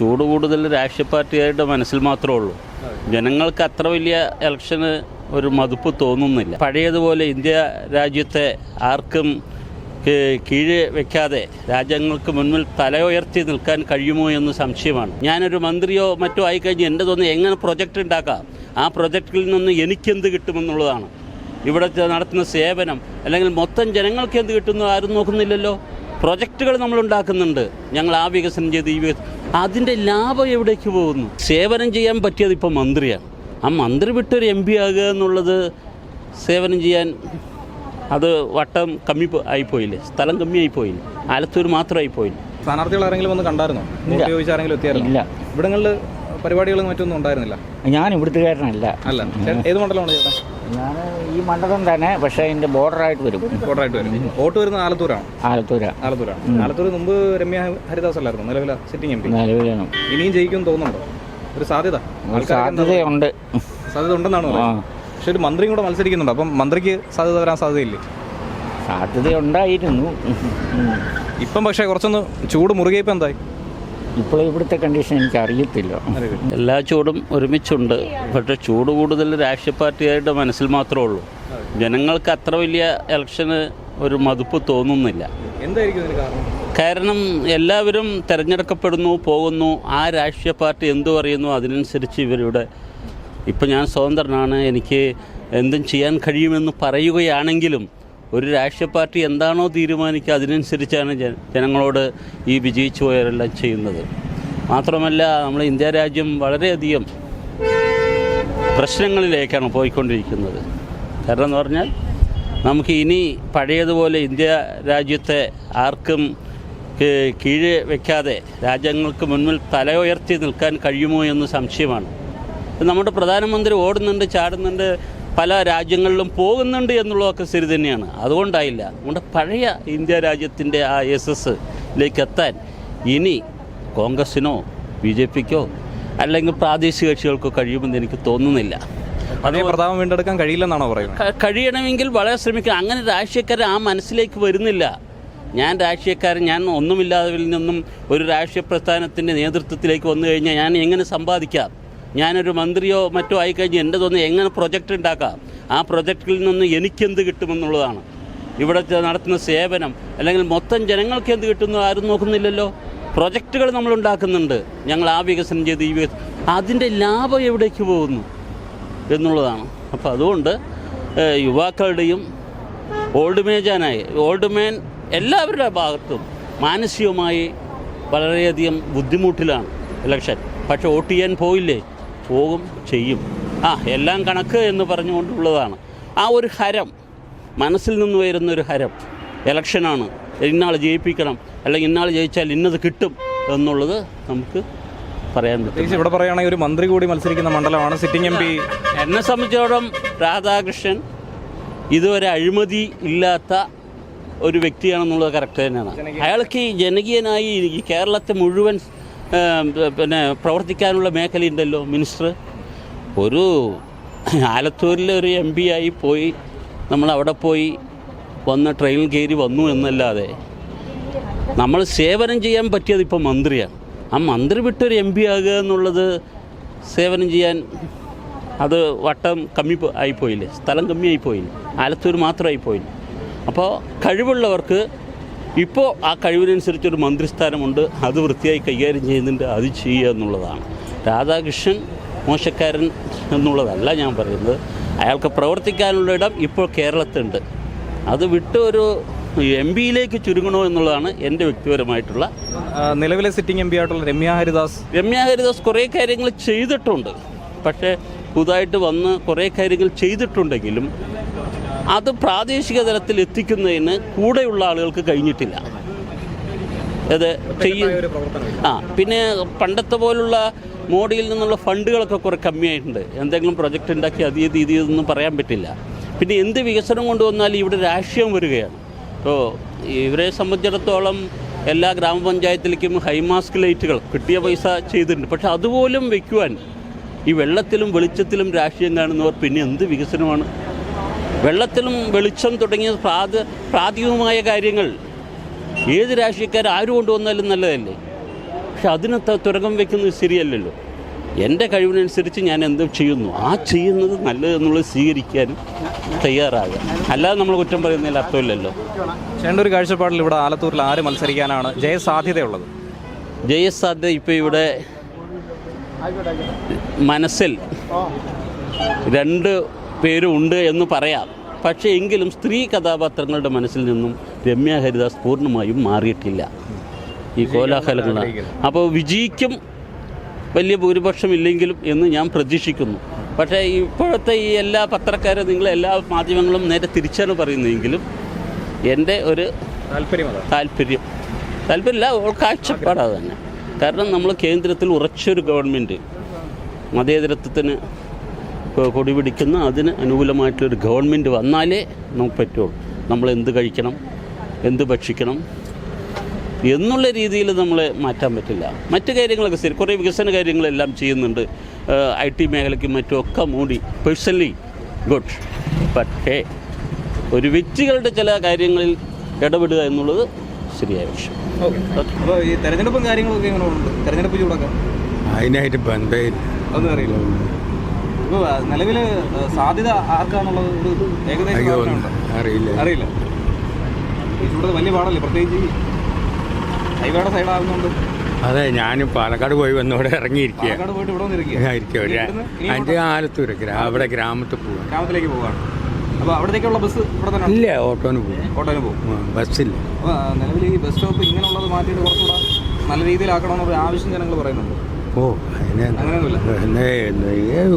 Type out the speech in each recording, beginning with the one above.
ചൂട് കൂടുതൽ രാഷ്ട്രീയ പാർട്ടിയായിട്ട് മനസ്സിൽ മാത്രമേ ഉള്ളൂ. ജനങ്ങൾക്ക് അത്ര വലിയ ഇലക്ഷന് ഒരു മതിപ്പ് തോന്നുന്നില്ല. പഴയതുപോലെ ഇന്ത്യ രാജ്യത്തെ ആർക്കും കീഴ് വെക്കാതെ രാജ്യങ്ങൾക്ക് മുന്നിൽ തല ഉയർത്തി നിൽക്കാൻ കഴിയുമോ എന്ന് സംശയമാണ്. ഞാനൊരു മന്ത്രിയോ മറ്റോ ആയിക്കഴിഞ്ഞ് എന്റെ തോന്നുന്നു എങ്ങനെ പ്രൊജക്റ്റ് ഉണ്ടാക്കാം? ആ പ്രൊജക്റ്റിൽ നിന്ന് എനിക്കെന്ത് കിട്ടുമെന്നുള്ളതാണ്. ഇവിടെ നടത്തുന്ന സേവനം അല്ലെങ്കിൽ മൊത്തം ജനങ്ങൾക്ക് എന്ത് കിട്ടുന്നു ആരും നോക്കുന്നില്ലല്ലോ. പ്രൊജക്റ്റുകൾ നമ്മൾ ഉണ്ടാക്കുന്നുണ്ട്. ഞങ്ങൾ ആ വികസനം ചെയ്ത് ഈ വികസനം അതിന്റെ ലാഭം എവിടേക്ക് പോകുന്നു? സേവനം ചെയ്യാൻ പറ്റിയത് ഇപ്പോൾ മന്ത്രിയാണ്. ആ മന്ത്രി വിട്ടൊരു എം പി ആകുക എന്നുള്ളത് സേവനം ചെയ്യാൻ അത് വട്ടം കമ്മി ആയിപ്പോയില്ലേ? സ്ഥലം കമ്മിയായിപ്പോയില്ലേ ആലത്തൂർ മാത്രമായിപ്പോയില്ലേ സ്ഥാനാർത്ഥികൾ ആരെങ്കിലും ഒന്ന് കണ്ടായിരുന്നോ? ഇല്ല. ഇവിടങ്ങളിൽ പരിപാടികളും മറ്റൊന്നും ഉണ്ടായിരുന്നില്ല? ഞാൻ ഇവിടുത്തുകാരനല്ല അല്ല. ഏത് മണ്ഡലമാണ് ചേട്ടാ? ഞാൻ ഈ മണ്ഡലം തന്നെ പക്ഷേ എന്റെ ബോർഡറായിട്ട് വരും. ബോർഡറായിട്ട് വരും. വോട്ട് വരുന്നത് ആലത്തൂരാണ് ആലത്തൂര. ആലത്തൂരാണ് ആലത്തൂർ മുമ്പ് രമ്യ ഹരിദാസ് അല്ലായിരുന്നു നിലവിലെ സിറ്റിംഗ് എം പി. നിലവിലാണ്. ഇനിയും ജയിക്കും തോന്നുന്നുണ്ടോ? ഒരു സാധ്യത? സാധ്യതയുണ്ട്. സാധ്യത ഉണ്ടെന്നാണ് പക്ഷെ ഒരു മന്ത്രിയും കൂടെ മത്സരിക്കുന്നുണ്ട്. അപ്പം മന്ത്രിക്ക് സാധ്യത വരാൻ സാധ്യതയില്ലേ? സാധ്യതയുണ്ടായിരുന്നു. ഇപ്പം പക്ഷേ കുറച്ചൊന്ന് ചൂട് മുറുകിയപ്പോൾ എന്തായി? ഇപ്പോൾ ഇവിടുത്തെ കണ്ടീഷൻ എനിക്ക് അറിയത്തില്ല. എല്ലാ ചൂടും ഒരുമിച്ചുണ്ട്. പക്ഷേ ചൂട് കൂടുതൽ രാഷ്ട്രീയ പാർട്ടിയായിട്ട് മനസ്സിൽ മാത്രമേ ഉള്ളൂ. ജനങ്ങൾക്ക് അത്ര വലിയ ഇലക്ഷന് ഒരു മതിപ്പ് തോന്നുന്നില്ല. എന്തായിരിക്കും ഇതിന് കാരണം? കാരണം എല്ലാവരും തിരഞ്ഞെടുക്കപ്പെടുന്നു പോകുന്നു. ആ രാഷ്ട്രീയ പാർട്ടി എന്തു പറയുന്നു അതിനനുസരിച്ച് ഇവരുടെ ഇപ്പം ഞാൻ സ്വതന്ത്രനാണ്. എനിക്ക് എന്തും ചെയ്യാൻ കഴിയുമെന്ന് പറയുകയാണെങ്കിലും ഒരു രാഷ്ട്രീയ പാർട്ടി എന്താണോ തീരുമാനിക്കുക അതിനനുസരിച്ചാണ് ജന ജനങ്ങളോട് ഈ വിജയിച്ചു പോയവരെല്ലാം ചെയ്യുന്നത്. മാത്രമല്ല നമ്മൾ ഇന്ത്യ രാജ്യം വളരെയധികം പ്രശ്നങ്ങളിലേക്കാണ് പോയിക്കൊണ്ടിരിക്കുന്നത്. കാരണം എന്ന് പറഞ്ഞാൽ നമുക്ക് ഇനി പഴയതുപോലെ ഇന്ത്യ രാജ്യത്തെ ആർക്കും കീഴെ വെക്കാതെ രാജ്യങ്ങൾക്ക് മുന്നിൽ തല ഉയർത്തി നിൽക്കാൻ കഴിയുമോ എന്ന് സംശയമാണ്. നമ്മുടെ പ്രധാനമന്ത്രി ഓടുന്നുണ്ട് ചാടുന്നുണ്ട് പല രാജ്യങ്ങളിലും പോകുന്നുണ്ട് എന്നുള്ളതൊക്കെ ശരി തന്നെയാണ്. അതുകൊണ്ടായില്ല. നമ്മുടെ പഴയ ഇന്ത്യ രാജ്യത്തിന്റെ ആ എസ് എസിലേക്ക് എത്താൻ ഇനി കോൺഗ്രസിനോ ബി ജെ പിക്കോ അല്ലെങ്കിൽ പ്രാദേശിക കക്ഷികൾക്കോ കഴിയുമെന്ന് എനിക്ക് തോന്നുന്നില്ല. അതേ പ്രതാപം വീണ്ടെടുക്കാൻ കഴിയില്ലെന്നാണോ പറയുന്നത്? കഴിയണമെങ്കിൽ വളരെ ശ്രമിക്കുക അങ്ങനെ രാഷ്ട്രീയക്കാർ ആ മനസ്സിലേക്ക് വരുന്നില്ല. ഞാൻ രാഷ്ട്രീയക്കാരൻ ഞാൻ ഒന്നുമില്ലാതെ നിന്നും ഒരു രാഷ്ട്രീയ പ്രസ്ഥാനത്തിന്റെ നേതൃത്വത്തിലേക്ക് വന്നു കഴിഞ്ഞാൽ ഞാൻ എങ്ങനെ സമ്പാദിക്കാം? ഞാനൊരു മന്ത്രിയോ മറ്റോ ആയിക്കഴിഞ്ഞ് എന്റെ തോന്നുന്നു എങ്ങനെ പ്രൊജക്റ്റ് ഉണ്ടാക്കാം? ആ പ്രൊജക്റ്റിൽ നിന്ന് എനിക്കെന്ത് കിട്ടുമെന്നുള്ളതാണ്. ഇവിടെ നടത്തുന്ന സേവനം അല്ലെങ്കിൽ മൊത്തം ജനങ്ങൾക്ക് എന്ത് കിട്ടുന്നു ആരും നോക്കുന്നില്ലല്ലോ. പ്രൊജക്റ്റുകൾ നമ്മൾ ഉണ്ടാക്കുന്നുണ്ട്. ഞങ്ങൾ ആ വികസനം ചെയ്ത് ഈ വികസനം അതിന്റെ ലാഭം എവിടേക്ക് പോകുന്നു എന്നുള്ളതാണ്. അപ്പോൾ അതുകൊണ്ട് യുവാക്കളുടെയും ഓൾഡ് മേജാനായി ഓൾഡ് മേൻ എല്ലാവരുടെ ഭാഗത്തും മാനസികമായി വളരെയധികം ബുദ്ധിമുട്ടിലാണ് ഇലക്ഷൻ. പക്ഷെ വോട്ട് ചെയ്യാൻ പോയില്ലേ? പോകും ചെയ്യും. ആ എല്ലാം കണക്ക് എന്ന് പറഞ്ഞുകൊണ്ടുള്ളതാണ്. ആ ഒരു ഹരം മനസ്സിൽ നിന്ന് വരുന്ന ഒരു ഹരം ഇലക്ഷനാണ് ഇന്നാൾ ജയിപ്പിക്കണം അല്ലെങ്കിൽ ഇന്നാൾ ജയിച്ചാൽ ഇന്നത് കിട്ടും എന്നുള്ളത് നമുക്ക് പറയാൻ പറ്റും. ഇവിടെ പറയുകയാണെങ്കിൽ ഒരു മന്ത്രി കൂടി മത്സരിക്കുന്ന മണ്ഡലമാണ് സിറ്റിംഗ് എം പി. എന്നെ സംബന്ധിച്ചിടത്തോളം രാധാകൃഷ്ണൻ ഇതുവരെ അഴിമതി ഇല്ലാത്ത ഒരു വ്യക്തിയാണെന്നുള്ളത് കറക്റ്റ് തന്നെയാണ്. അയാൾക്ക് ഈ ജനകീയനായി ഈ കേരളത്തെ മുഴുവൻ പിന്നെ പ്രവർത്തിക്കാനുള്ള മേഖലയുണ്ടല്ലോ മിനിസ്റ്റർ. ഒരു ആലത്തൂരിലെ ഒരു എം പി ആയി പോയി നമ്മൾ അവിടെ പോയി വന്ന് ട്രെയിനിൽ കയറി വന്നു എന്നല്ലാതെ നമ്മൾ സേവനം ചെയ്യാൻ പറ്റിയത് ഇപ്പോൾ മന്ത്രിയാണ്. ആ മന്ത്രി വിട്ടൊരു എം പി ആകുക എന്നുള്ളത് സേവനം ചെയ്യാൻ അത് വട്ടം കമ്മി ആയിപ്പോയില്ലേ സ്ഥലം കമ്മിയായിപ്പോയില്ലേ ആലത്തൂർ മാത്രമായിപ്പോയില്ലേ അപ്പോൾ കഴിവുള്ളവർക്ക് ഇപ്പോൾ ആ കഴിവിനനുസരിച്ചൊരു മന്ത്രിസ്ഥാനമുണ്ട് അത് വൃത്തിയായി കൈകാര്യം ചെയ്യുന്നുണ്ട് അത് ചെയ്യുക എന്നുള്ളതാണ്. രാധാകൃഷ്ണൻ മോശക്കാരൻ എന്നുള്ളതല്ല ഞാൻ പറയുന്നത്. അയാൾക്ക് പ്രവർത്തിക്കാനുള്ള ഇടം ഇപ്പോൾ കേരളത്തിലുണ്ട്. അത് വിട്ട് ഒരു എം പിയിലേക്ക് ചുരുങ്ങണോ എന്നുള്ളതാണ് എന്റെ വ്യക്തിപരമായിട്ടുള്ള നിലവിലെ സിറ്റിംഗ് എം പി ആയിട്ടുള്ള രമ്യ ഹരിദാസ്. രമ്യ ഹരിദാസ് കുറേ കാര്യങ്ങൾ ചെയ്തിട്ടുണ്ട്. പക്ഷേ പുതുതായിട്ട് വന്ന് കുറേ കാര്യങ്ങൾ ചെയ്തിട്ടുണ്ടെങ്കിലും അത് പ്രാദേശിക തലത്തിൽ എത്തിക്കുന്നതിന് കൂടെയുള്ള ആളുകൾക്ക് കഴിഞ്ഞിട്ടില്ല. അത് ചെയ്യും ആ പിന്നെ പണ്ടത്തെ പോലുള്ള മോഡിയിൽ നിന്നുള്ള ഫണ്ടുകളൊക്കെ കുറേ കമ്മിയായിട്ടുണ്ട്. എന്തെങ്കിലും പ്രൊജക്റ്റ് ഉണ്ടാക്കി അതീ ഇത് പറയാൻ പറ്റില്ല. പിന്നെ എന്ത് വികസനം കൊണ്ടുവന്നാലും ഇവിടെ രാഷ്ട്രീയം വരികയാണ്. ഇപ്പോൾ ഇവരെ സംബന്ധിച്ചിടത്തോളം എല്ലാ ഗ്രാമപഞ്ചായത്തിലേക്കും ഹൈമാസ്ക് ലൈറ്റുകൾ കിട്ടിയ പൈസ ചെയ്തിട്ടുണ്ട്. പക്ഷെ അതുപോലും വയ്ക്കുവാൻ ഈ വെള്ളത്തിലും വെളിച്ചത്തിലും രാഷ്ട്രീയം കാണുന്നവർ പിന്നെ എന്ത് വികസനമാണ്? വെള്ളത്തിലും വെളിച്ചം തുടങ്ങിയ പ്രാഥ പ്രാഥമികമായ കാര്യങ്ങൾ ഏത് രാഷ്ട്രീയക്കാർ ആര് കൊണ്ടുവന്നാലും നല്ലതല്ലേ? പക്ഷെ അതിന് തുരങ്കം വെക്കുന്നത് ശരിയല്ലല്ലോ. എന്റെ കഴിവിനനുസരിച്ച് ഞാൻ എന്ത് ചെയ്യുന്നു? ആ ചെയ്യുന്നത് നല്ലതെന്നുള്ളത് സ്വീകരിക്കാൻ തയ്യാറാകുക അല്ലാതെ നമ്മൾ കുറ്റം പറയുന്നതിൽ അർത്ഥമില്ലല്ലോ. ചേട്ടന്റെ ഒരു കാഴ്ചപ്പാടിൽ ഇവിടെ ആലത്തൂരിൽ ആര് മത്സരിക്കാനാണ് ജയസാധ്യതയുള്ളത്? ജയസാധ്യത ഇപ്പോൾ ഇവിടെ മനസ്സിൽ രണ്ട് പേരും ഉണ്ട് എന്ന് പറയാം. പക്ഷേ എങ്കിലും സ്ത്രീ കഥാപാത്രങ്ങളുടെ മനസ്സിൽ നിന്നും രമ്യ ഹരിദാസ് പൂർണമായും മാറിയിട്ടില്ല. ഈ കോലാഹലങ്ങൾ അപ്പോൾ വിജയിക്കും വലിയ ഭൂരിപക്ഷം ഇല്ലെങ്കിലും എന്ന് ഞാൻ പ്രതീക്ഷിക്കുന്നു. പക്ഷേ ഇപ്പോഴത്തെ ഈ എല്ലാ പത്രക്കാരും നിങ്ങൾ എല്ലാ മാധ്യമങ്ങളും നേരെ തിരിച്ചാണ് പറയുന്നതെങ്കിലും എന്റെ ഒരു താല്പര്യം താല്പര്യം. താല്പര്യമില്ല ഓൾ കാഴ്ചപ്പാട് തന്നെ. കാരണം നമ്മൾ കേന്ദ്രത്തിൽ ഉറച്ചൊരു ഗവൺമെന്റ് മതേതരത്വത്തിന് കൊ- പിടിക്കുന്ന അതിന് അനുകൂലമായിട്ടുള്ളൊരു ഗവൺമെന്റ് വന്നാലേ നമുക്ക് പറ്റുള്ളൂ. നമ്മൾ എന്ത് കഴിക്കണം എന്ത് ഭക്ഷിക്കണം എന്നുള്ള രീതിയിൽ നമ്മളെ മാറ്റാൻ പറ്റില്ല. മറ്റു കാര്യങ്ങളൊക്കെ ശരി കുറേ വികസന കാര്യങ്ങളെല്ലാം ചെയ്യുന്നുണ്ട്. ഐ ടി മേഖലയ്ക്കും മറ്റുമൊക്കെ മൂടി. പേഴ്സണലി ഗുഡ് പക്ഷേ ഒരു വ്യക്തികളുടെ ചില കാര്യങ്ങളിൽ ഇടപെടുക എന്നുള്ളത് ശരിയായ വിഷയം. ഓക്കെ അപ്പോൾ ഈ തെരഞ്ഞെടുപ്പും കാര്യങ്ങളൊക്കെ എങ്ങനെ ഉണ്ട്? തെരഞ്ഞെടുപ്പ് ചൂടൊക്കെ? അതിനായിട്ട് ബന്ധമില്ല. ഒന്നും അറിയില്ല. നിലവിൽ സാധ്യത ആർക്കാന്നുള്ളത് ഒരു ഏകദേശം അറിയില്ല. അറിയില്ല. ഇവിടെ വലിയ പാടല്ലേ പ്രത്യേകിച്ച് ഹൈവേയുടെ സൈഡ് അതെ ഞാൻ പാലക്കാട് പോയി വന്നവിടെ ഇറങ്ങിയിരിക്കുക ആലത്തൂര് ഗ്രാ- അവിടെ ഗ്രാമത്തിൽ പോവാ. ഗ്രാമത്തിലേക്ക് പോവാണ്. അപ്പോൾ അവിടത്തേക്കുള്ള ബസ് ഇവിടെ തന്നെ ഇല്ല ഓട്ടോന് പോകും ഓട്ടോന് പോകും ബസ്സില്ല. നിലവിൽ ഈ ബസ് സ്റ്റോപ്പ് ഇങ്ങനെയുള്ളത് മാറ്റിയിട്ട് കുറച്ചുകൂടെ നല്ല രീതിയിലാക്കണമെന്നൊരു ആവശ്യം ജനങ്ങൾ പറയുന്നുണ്ട്. ഓ അതിനെ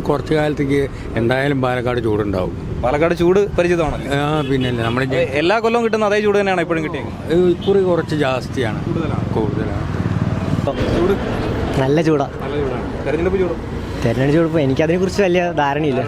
കുറച്ച് കാലത്തേക്ക് എന്തായാലും പാലക്കാട് ചൂടുണ്ടാവും. പാലക്കാട് ചൂട് പരിചിതമാണ് ആ പിന്നെ നമ്മുടെ എല്ലാ കൊല്ലവും കിട്ടുന്ന അതേ ചൂട് തന്നെയാണ് എപ്പോഴും കിട്ടിയത് ഇക്കുറി കുറച്ച് ജാസ്തിയാണ്. കൂടുതലാണ്? കൂടുതലാണ്. ചൂട്? നല്ല ചൂടാ. തെരഞ്ഞെടുപ്പ് ചൂട് തെരഞ്ഞെടുപ്പ് ചൂട്? ഇപ്പോൾ എനിക്കതിനെ കുറിച്ച് വലിയ ധാരണയില്ല.